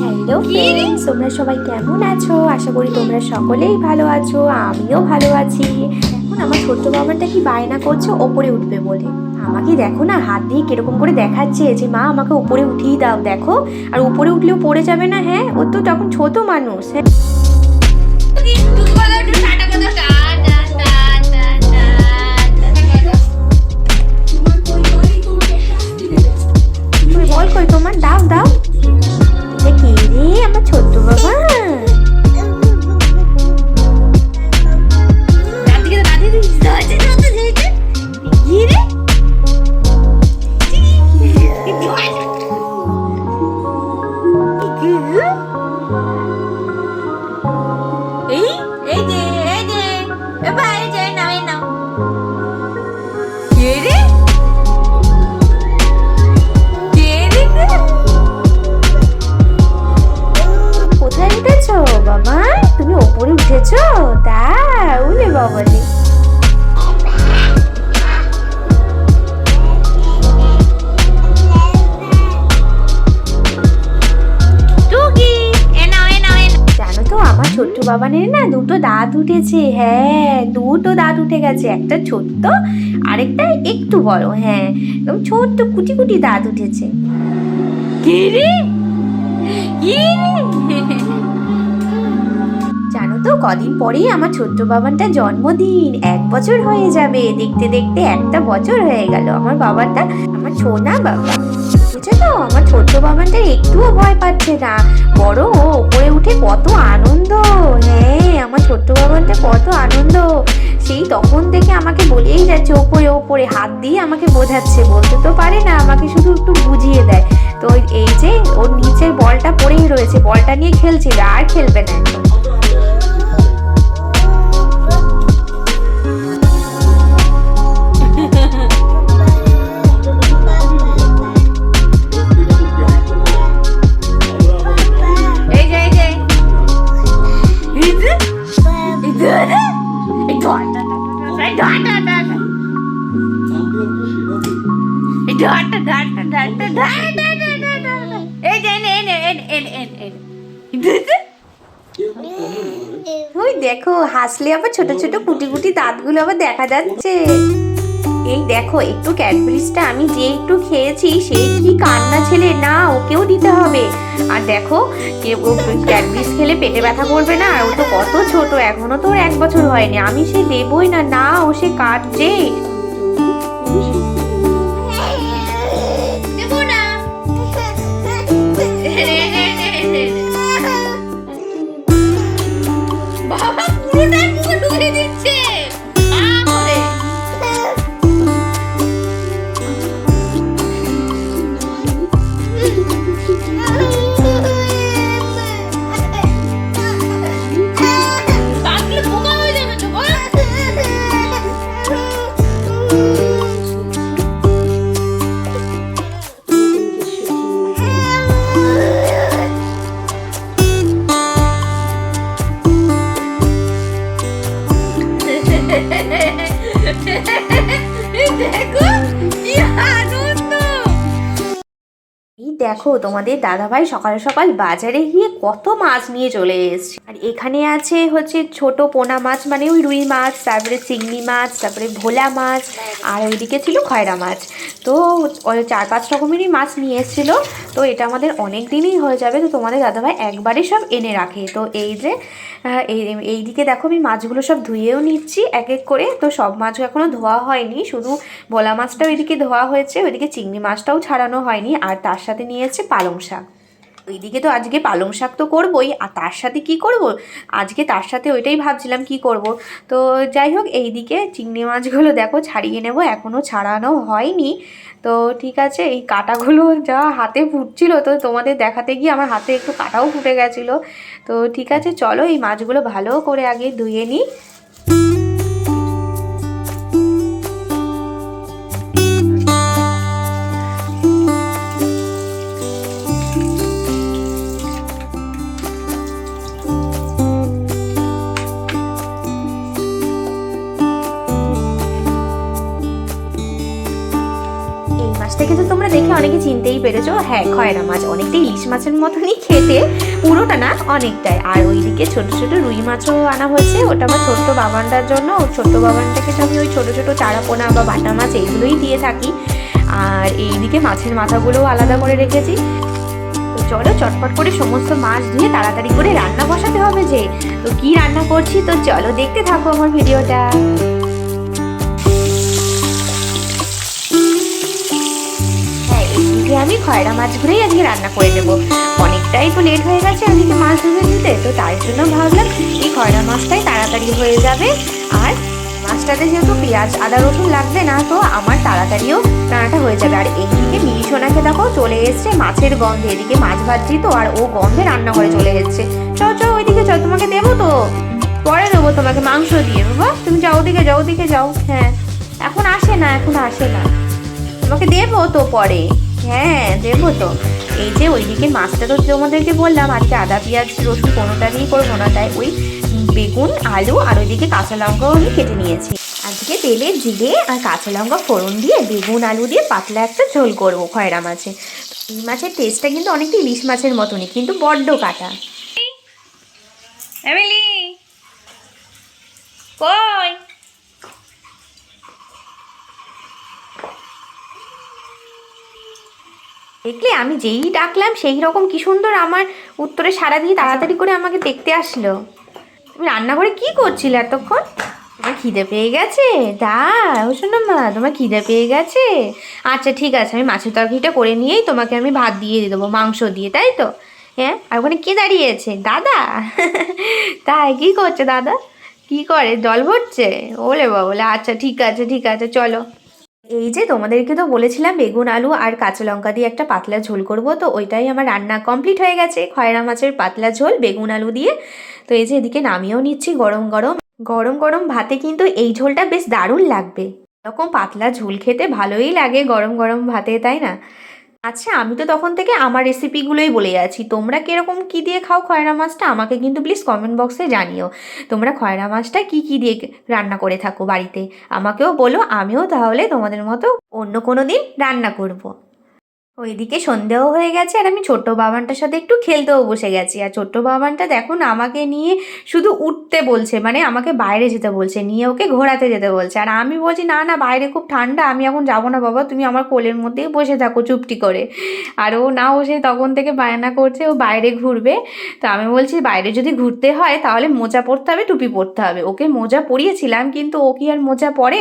Hello friends তোমরা সবাই কেমন আছো? আশা করি তোমরা সকলেই ভালো আছো আমিও ভালো আছি। এখন আমার ছোট্ট বাবাটা কি বায়না করছে? ওপরে উঠবে বলে। আমাকে দেখো না হাত দিয়ে কীরকম করে দেখাচ্ছে যে মা আমাকে উপরে উঠিয়ে দাও দেখো। আর উপরে উঠলেও পড়ে যাবে না হ্যাঁ? ও তো তখন ছোট মানুষ হ্যাঁ? দাও দাও। দেখি কি রে আমার ছোট্ট বাবা। বাবানের না দুটো দাঁত উঠেছে হ্যাঁ দুটো দাঁত উঠে গেছে একটা ছোট্ট আরেকটা একটু বড় হ্যাঁ একদম ছোট্ট কুটি কুটি দাঁত উঠেছে। কে রে? কি জানো তো কদিন পরেই আমার ছোট্ট বাবানটা জন্মদিন এক বছর হয়ে যাবে দেখতে দেখতে একটা বছর হয়ে গেল আমার বাবাটা আমার ছোনা বাবা। বুঝছ তো? আমার ছোট্ট বাবানটা একটুও ভয় পাচ্ছে না। বড় ও ওপরে উঠে কত আনন্দ। হ্যাঁ আমার ছোট্ট বাবানটা কত আনন্দ। সেই তখন থেকে আমাকে বলেই যাচ্ছে ওপরে ওপরে। হাত দিয়ে আমাকে বোঝাচ্ছে। বলতে তো পারে না, আমাকে শুধু একটু বুঝিয়ে দেয়। তো এই যে ওর নিচের বলটা পড়েই রয়েছে। বলটা নিয়ে খেলছিল, আর খেলবে না এখন। ওই দেখো হাসলে আবার ছোট ছোট কুটি কুটি দাঁতগুলো আবার দেখা যাচ্ছে এই দেখো একটু ক্যাডবেরিজটা আমি যে একটু খেয়েছি সে কি কান্না ছেলে না ওকেও দিতে হবে আর দেখো ক্যাডবেরিজ খেলে পেটে ব্যথা করবে না আর ও তো কত ছোট এখনও তো ওর এক বছর হয়নি আমি সে দেবই না না ও সে কাটছে বাবা পুরোটাই মুখে ঢুকে তোমাদের দাদাভাই সকাল সকাল বাজারে গিয়ে কত মাছ নিয়ে চলে এসেছে। আর এখানে আছে হচ্ছে ছোট পোনা মাছ মানে ওই রুই মাছ, তারপরে চিংড়ি মাছ, তারপরে ভোলা মাছ, আর ওইদিকে ছিল খয়রা মাছ। তো চার পাঁচ রকমেরই মাছ নিয়ে এসেছিল। তো এটা আমাদের অনেক দিনই হয়ে যাবে, তো তোমাদের দাদাভাই একবারে সব এনে রাখে। তো এই যে এই দিকে দেখো আমি মাছগুলো সব ধুয়েও নিচ্ছি এক এক করে। তো সব মাছ এখনও ধোয়া হয়নি, শুধু ভোলা মাছটা ওইদিকে ধোয়া হয়েছে, ওইদিকে চিংড়ি মাছটাও ছাড়ানো হয়নি। আর তার সাথে নিয়ে এসেছে পালং শাক। ওইদিকে তো আজকে পালং শাক তো করবই, আর তার সাথে কি করব? আজকে তার সাথে ওইটাই ভাবছিলাম কি করব। তো যাই হোক, এইদিকে চিংড়ি মাছগুলো দেখো ছাড়িয়ে নেব এখনও ছাড়ানো হয়নি। তো ঠিক আছে, এই কাটাগুলো যা হাতে ফুটছিল, তো তোমাদের দেখাতে গিয়ে আমার হাতে একটু কাটাও ফুটে গেছিল। তো ঠিক আছে, চলো এই মাছগুলো ভালো করে আগে ধুয়ে নিই। পেরেছ হ্যাঁ খয়রা মাছ অনেকটা ইলিশ মাছের মতনই খেতে। পুরোটা না অনেকটাই। আর ওইদিকে ছোট ছোট রুই মাছও আনা হয়েছে। ওটা আমার ছোট্ট বাবানটার জন্য। ওর ছোট্ট বাবানটাকে তো আমি ওই ছোট ছোট চারাপোনা বা বাটা মাছ এইগুলোই দিয়ে থাকি। আর এইদিকে মাছের মাথাগুলোও আলাদা করে রেখেছি। চলো, চটপট করে সমস্ত মাছ ধুয়ে তাড়াতাড়ি করে রান্না বসাতে হবে যে। তো কি রান্না করছি? তো চলো দেখতে থাকো আমার ভিডিওটা। আমি খয়রা মাছগুলোই আজকে রান্না করে দেবো অনেকটাই তো লেট হয়ে গেছে ওদিকে মাছ ধুতে দিতে তো তার জন্য ভাবলাম এই খয়রা মাছটাই তাড়াতাড়ি হয়ে যাবে। আর মাছটাতে যেহেতু পেঁয়াজ, আদা, রসুন লাগবে না, তো আমার তাড়াতাড়িও রান্নাটা হয়ে যাবে। আর এইদিকে মিনি সোনাকে দেখো চলে এসছে মাছের গন্ধে, এদিকে মাছ ভাজছি তো, আর ও গন্ধে রান্না করে চলে এসছে। চল চল ওইদিকে চল, তোমাকে দেবো তো। পরে দেবো তোমাকে মাংস দিয়ে, বাবা, তুমি যাও ওদিকে যাও ওদিকে যাও হ্যাঁ। এখন আসে না, এখন আসে না। তোমাকে দেবো তো পরে। হ্যাঁ দেবো তো। এই যে ওইদিকে মাছটা তো তোমাদেরকে বললাম, আজকে আদা, পেঁয়াজ, রসুন কোনোটা দিয়েই করব না, তাই ওই বেগুন, আলু আর ওইদিকে কাঁচা লঙ্কাও আমি কেটে নিয়েছি। আজকে তেলে জিরে আর কাঁচা লঙ্কা ফোড়ন দিয়ে বেগুন, আলু দিয়ে পাতলা একটা ঝোল করব খয়রা মাছে। এই মাছের টেস্টটা কিন্তু অনেকটা ইলিশ মাছের মতনই, কিন্তু বড্ড কাটা। এমিলি, কই? দেখলে আমি যেই ডাকলাম, সেই রকম কি সুন্দর আমার উত্তরে সারা দিয়ে তাড়াতাড়ি করে আমাকে দেখতে আসলো। তুমি রান্নাঘরে কি করছিলে এতক্ষণ? তোমার খিদে পেয়ে গেছে? দা ও শোনো মা, তোমার খিদে পেয়ে গেছে? আচ্ছা ঠিক আছে, আমি মাছের তরকারিটা করে নিয়েই তোমাকে আমি ভাত দিয়ে দিয়ে দেবো, মাংস দিয়ে, তাই তো? হ্যাঁ আর ওখানে কে দাঁড়িয়েছে দাদা? তাই, কি করছে দাদা? কি করে, জল ভরছে? ওলে বাবলে আচ্ছা ঠিক আছে ঠিক আছে, চলো। এই যে তোমাদেরকে তো বলেছিলাম, বেগুন, আলু আর কাঁচা লঙ্কা দিয়ে একটা পাতলা ঝোল করব, তো ওইটাই আমার রান্না কমপ্লিট হয়ে গেছে। খয়রা মাছের পাতলা ঝোল, বেগুন, আলু দিয়ে। তো এই যে এদিকে নামিয়েও নিচ্ছি গরম গরম। গরম গরম ভাতে কিন্তু এই ঝোলটা বেশ দারুণ লাগবে। এরকম পাতলা ঝোল খেতে ভালোই লাগে গরম গরম ভাতে, তাই না? আচ্ছা আমি তো তখন থেকে আমার রেসিপিগুলোই বলে যাচ্ছি তোমরা কীরকম কি দিয়ে খাও খয়রা মাছটা আমাকে কিন্তু প্লিজ কমেন্ট বক্সে জানিও। তোমরা খয়রা মাছটা কি কি দিয়ে রান্না করে থাকো বাড়িতে? আমাকেও বলো, আমিও তাহলে তোমাদের মতো অন্য কোনো দিন রান্না করব। ওইদিকে সন্ধেও হয়ে গেছে আর আমি ছোট্ট বাবানটার সাথে একটু খেলতেও বসে গেছি। আর ছোট্ট বাবানটা দেখুন আমাকে নিয়ে শুধু উঠতে বলছে মানে আমাকে বাইরে যেতে বলছে, নিয়ে ওকে ঘোরাতে যেতে বলছে। আর আমি বলছি, না না, বাইরে খুব ঠান্ডা, আমি এখন যাব না বাবা, তুমি আমার কোলের মধ্যেই বসে থাকো চুপটি করে। আর ও না বসে তখন থেকে বায়না করছে, ও বাইরে ঘুরবে। তো আমি বলছি, বাইরে যদি ঘুরতে হয়, তাহলে মোজা পরতে হবে, টুপি পরতে হবে। ওকে মোজা পরিয়েছিলাম, কিন্তু ও কি আর মোজা পরে?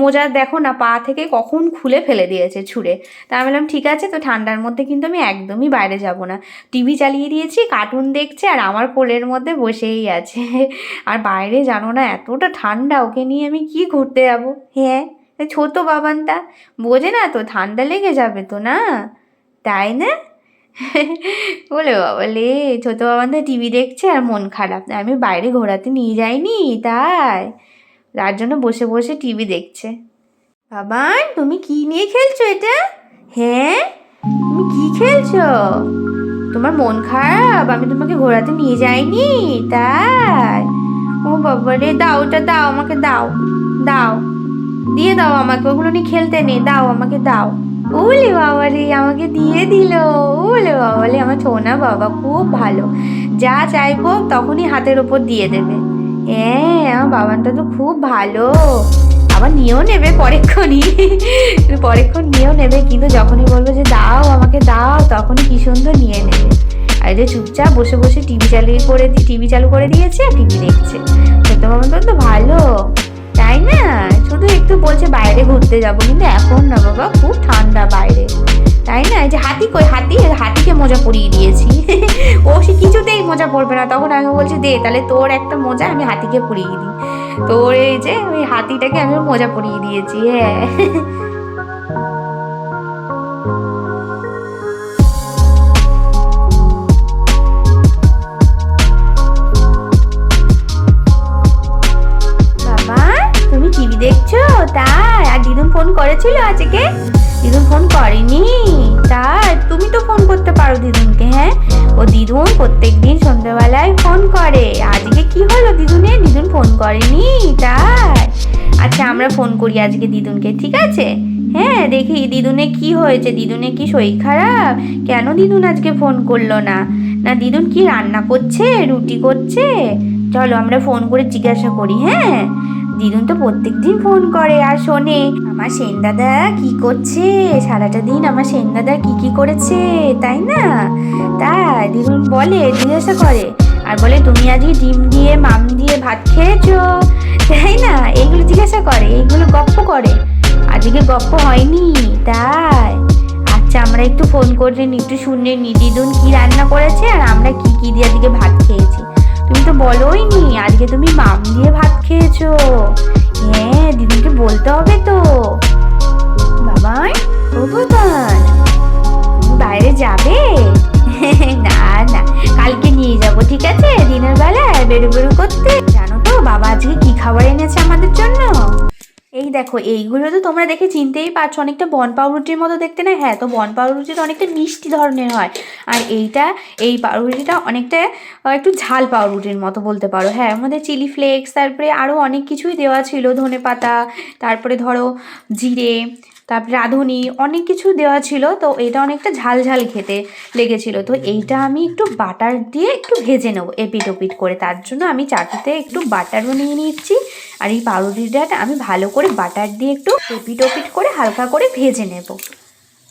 মোজা দেখো না, পা থেকে কখন খুলে ফেলে দিয়েছে ছুঁড়ে। তা আমি বললাম, ঠিক আছে তো ঠান্ডার মধ্যে কিন্তু আমি একদমই বাইরে যাব না। টিভি চালিয়ে দিয়েছি কার্টুন দেখছে, আর আমার কোলের মধ্যে বসেই আছে। আর বাইরে জানো না, এতটা ঠান্ডা, ওকে নিয়ে আমি কি ঘুরতে যাব? হ্যাঁ ছোট বাবানটা। বোঝে না তো, ঠান্ডা লেগে যাবে তো না? তাই না? বলে বাবা, লে, ছোটো বাবানটা টিভি দেখছে, আর মন খারাপ। আমি বাইরে ঘোরাতে নিয়ে যাইনি, তাই। তার জন্য বসে বসে টিভি দেখছে। বাবান, তুমি কি নিয়ে খেলছো এটা? হ্যাঁ? খেলছো? তোমার মন খারাপ, আমি তোমাকে ঘোরাতে নিয়ে যাইনি, তাই? ও বাবা রে দাও ওটা দাও, আমাকে দাও দাও। দিয়ে দাও আমাকে, ওগুলো নিয়ে খেলতে নেই, দাও আমাকে, দাও। ওলে বাবা রে আমাকে দিয়ে দিল। ওলে বাবা রে আমার ছোনা বাবা খুব ভালো। যা চাইব তখনই হাতের ওপর দিয়ে দেবে। হ্যাঁ আমার বাবানটা তো খুব ভালো। আবার নিয়েও নেবে পরেক্ষণই। পরেক্ষণ নিয়েও নেবে, কিন্তু যখনই বলবে যে, দাও, আমাকে দাও, তখনই কি সুন্দর নিয়ে নেবে। আর যে চুপচাপ বসে বসে টিভি চালিয়ে করে টিভি চালু করে দিয়েছে, আর টিভি দেখছে। সত্য বাবা তো ভালো, তাই না? শুধু একটু বলছে, বাইরে ঘুরতে যাব। কিন্তু এখন না বাবা, খুব ঠান্ডা বাইরে। তাই না? যে হাতি কই, হাতি? হাতিকে মোজা পরিয়ে দিয়েছি। ও সে কিছুতেই মোজা পরবে না। তখন আমি বলছি, দে, তাহলে তোর একটা মোজা, আমি হাতিকে পরিয়ে দিই ওর এই যে ওই হাতিটাকে আমি মজা পরিয়ে দিয়েছি হ্যাঁ। ফোন করেনি? তাই? আচ্ছা আমরা ফোন করি আজকে দিদুনকে, ঠিক আছে? হ্যাঁ দেখি দিদুনে কি হয়েছে? দিদুনে কি শরীর খারাপ? কেন দিদুন আজকে ফোন করল না? না, দিদুন কি রান্না করছে? রুটি করছে? চলো, আমরা ফোন করে জিজ্ঞাসা করি হ্যাঁ? দিদুন তো প্রত্যেক দিন ফোন করে আর শোনে। আমার সেন দাদা কি করছে? সারাটা দিন আমার সেন দাদা কি কি করেছে? তাই না? তাই, দিদুন বলে, জিজ্ঞাসা করে। আর বলে, তুমি আজকে ডিম দিয়ে, মাম দিয়ে ভাত খেয়েছো? তাই না? এইগুলো জিজ্ঞাসা করে, এইগুলো গপ্প করে। আজকে গপ্প হয়নি, তাই। আচ্ছা আমরা একটু ফোন করে নি একটু শুনে নি, দিদুন কি রান্না করেছে আর আমরা কি কি দিয়ে আজকে ভাত খেয়েছি। তুমি তো বলোই নি, আজকে তুমি মাম দিয়ে ভাত খেয়েছো। হ্যাঁ দিদিকে বলতে হবে তো। বাবাই বাইরে যাবে? না না, কালকে নিয়ে যাব, ঠিক আছে? দিনের বেলায় বেরো বেরো করতে। জানো তো, বাবা আজকে কি খাবার এনেছে আমাদের জন্য? এই দেখো, এইগুলো তো তোমরা দেখে চিনতেই পারছ। অনেকটা বন পাউরুটির মতো দেখতে না? হ্যাঁ তো বন পাউরুটিটা অনেকটা মিষ্টি ধরনের হয়। আর এইটা, এই পাউরুটিটা অনেকটা একটু ঝাল পাউরুটির মতো বলতে পারো। হ্যাঁ আমাদের চিলি ফ্লেক্স, তারপরে আরও অনেক কিছুই দেওয়া ছিল ধনে পাতা তারপরে ধরো, জিরে তারপরে রাঁধুনি, অনেক কিছু দেওয়া ছিল, তো এটা অনেকটা ঝাল ঝাল খেতে লেগেছিল। তো এইটা আমি একটু বাটার দিয়ে একটু ভেজে নেব, এপিট ওপিট করে। তার জন্য আমি চাটুতে একটু বাটারও নিয়ে নিচ্ছি, আর এই পাউরুটিটা আমি ভালো করে বাটার দিয়ে একটু এপিট ওপিট করে হালকা করে ভেজে নেব।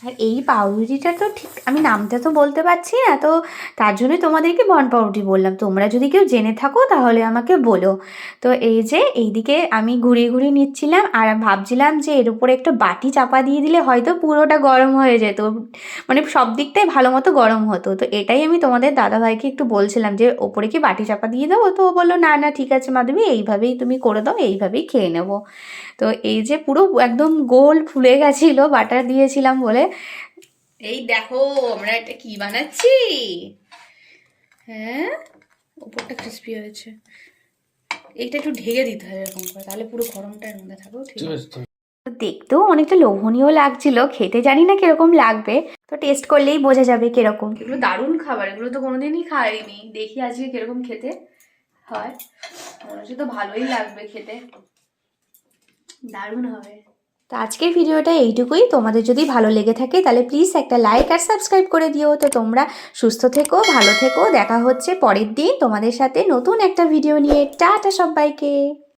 আর এই পাউরুটিটা তো ঠিক, আমি নামটা তো বলতে পারছি না, তো তার জন্যই তোমাদেরকে বন পাউরুটি বললাম। তোমরা যদি কেউ জেনে থাকো, তাহলে আমাকে বলো। তো এই যে, এইদিকে আমি ঘুরিয়ে ঘুরিয়ে নিচ্ছিলাম, আর ভাবছিলাম যে এর উপরে একটা বাটি চাপা দিয়ে দিলে হয়তো পুরোটা গরম হয়ে যেত। মানে সব দিকটাই ভালো মতো গরম হতো। তো এটাই আমি তোমাদের দাদাভাইকে একটু বলছিলাম যে, ওপরে কি বাটি চাপা দিয়ে দেবো? তো ও বলল, না না, ঠিক আছে মাধবী, এইভাবেই তুমি করে দাও, এইভাবেই খেয়ে নেব। তো এই যে পুরো একদম গোল ফুলে গেছিল, বাটার দিয়েছিলাম বলে। এই দেখো আমরা এটা কি বানাচ্ছি? হ্যাঁ? উপরটা ক্রিস্পি হয়েছে। এইটা একটু ঢেকে দিতে হবে এরকম করে তাহলে পুরো গরমটা এর মধ্যে থাকো ঠিক আছে। দেখতেও অনেকটা লোভনীয় লাগছিল খেতে জানি না কীরকম লাগবে তো টেস্ট করলেই বোঝা যাবে কীরকম। এগুলো দারুণ খাবার এগুলো তো কোনোদিনই খাইনি। দেখি আজকে কীরকম খেতে হয়। মনে হচ্ছে তো ভালোই লাগবে খেতে। দারুণ হবে। তো আজকের ভিডিওটা এইটুকুই। তোমাদের যদি ভালো লেগে থাকে তাহলে প্লিজ একটা লাইক আর সাবস্ক্রাইব করে দিও। তো তোমরা সুস্থ থেকো, ভালো থেকো। দেখা হচ্ছে পরের দিন তোমাদের সাথে নতুন একটা ভিডিও নিয়ে। টাটা সবাইকে।